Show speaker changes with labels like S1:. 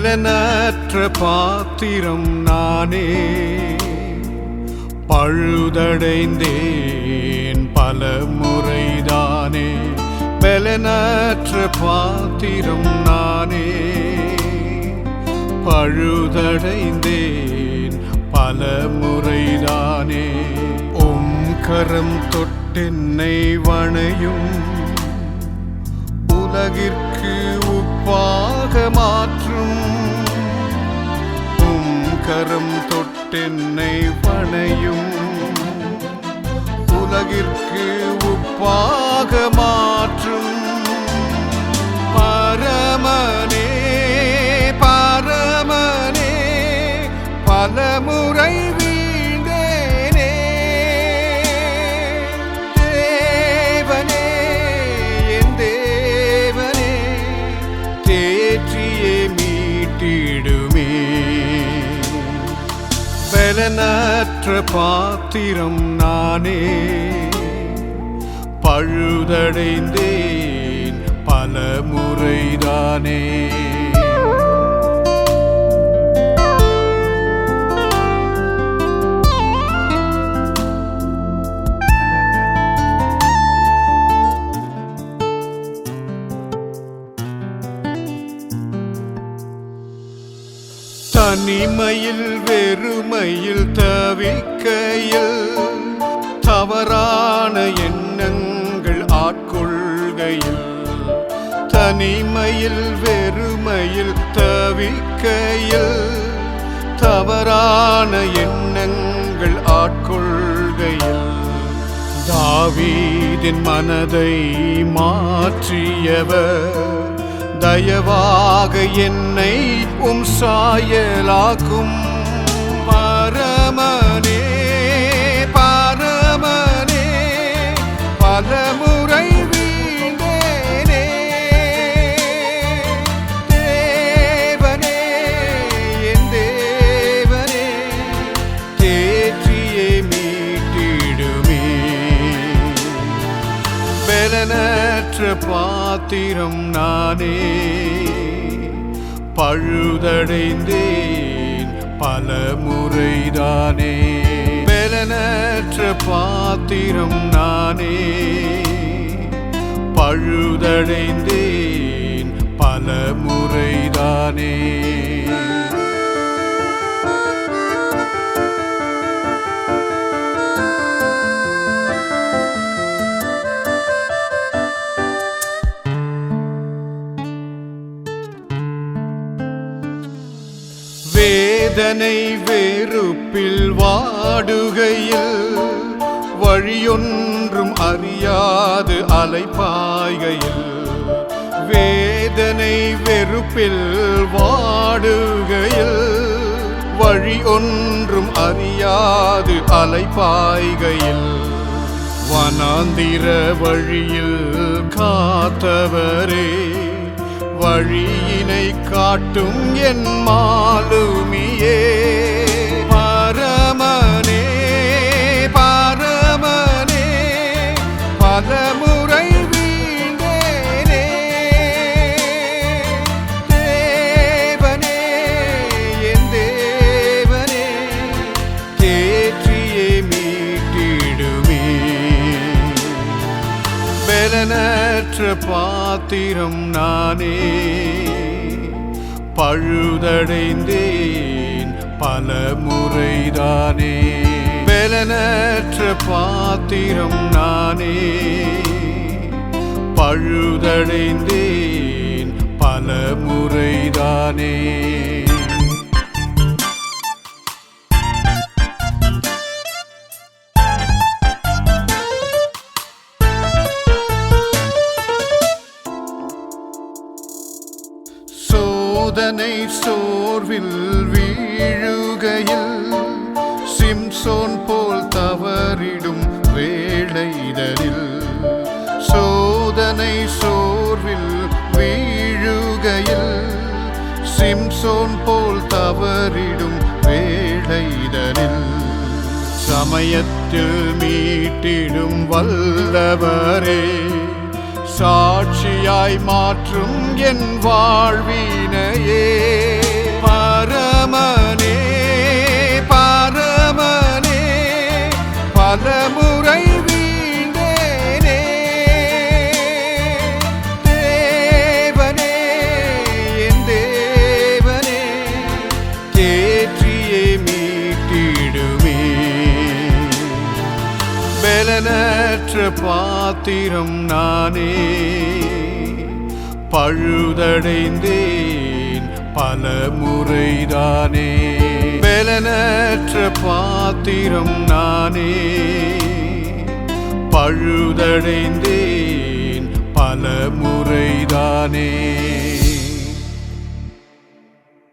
S1: பலனற்ற பாத்திரம் நானே பழுதடைந்தேன் பல முறைதானே பலனற்ற பாத்திரம் நானே பழுதடைந்தேன் பல முறைதானே உம் கரம் தொட்டென்னை வணையும் உலகிற்கு உப்பாக மாற்றும். உம் கரம் தொட்டென்னை பணையும் உலகிற்கு உப்பாக மாற்றும். பலனற்ற பாத்திரம் நானே. பழுதடைந்தேன் பல முறைதானே தனிமையில் வெறுமையில் தவிக்கையில் தவறான எண்ணங்கள் ஆட்கொள்கையில். தனிமையில் வெறுமையில் தவிக்கையில் தவறான எண்ணங்கள் ஆட்கொள்கையில். தாவீதின் மனதை மாற்றியவர் தயவாக என்னை உம் சாயலாக்கும். பலனற்ற பாத்திரம் நானே. பழுதடைந்தேன் பல முறைதானே பலனற்ற பாத்திரம் நானே. பழுதடைந்தேன் பல முறைதானே வேதனை வெறுப்பில் வாடுகையில் வழியொன்றும் அறியாது அலைப்பாய்கையில். வேதனை வெறுப்பில் வாடுகையில் வழி ஒன்றும் அறியாது அலைப்பாய்கையில். வனாந்திர வழியில் காத்தவரே வழியினை காட்டும் என் மாலுமியே பலமுறை வீழ்ந்தேனே. தேவனே என் தேவனே தேற்றியே மீட்டிடுமே. பலனற்ற பாத்திரம் நானே பழுதடைந்தேன் பல முறைதானே பலனற்ற பாத்திரம் நானே. பழுதடைந்தேன் பல முறைதானே சோதனை சோர்வில் வீழுகையில் சிம்சோன் போல் தவறிடும் வேளைதலில் சோதனை சோர்வில் வீழுகையில் சிம்சோன் போல் தவறிடும் வேளைதலில் சமயத்தில் மீட்டிடும் வல்லவரே சாட்சியாய் மாற்றும் என் வாழ்வினையே பலனற்ற பாத்திரம் நானே பழுதடைந்தேன் பல முறைதானே. பலனற்ற பாத்திரம் நானே பழுதடைந்தேன் பல முறைதானே.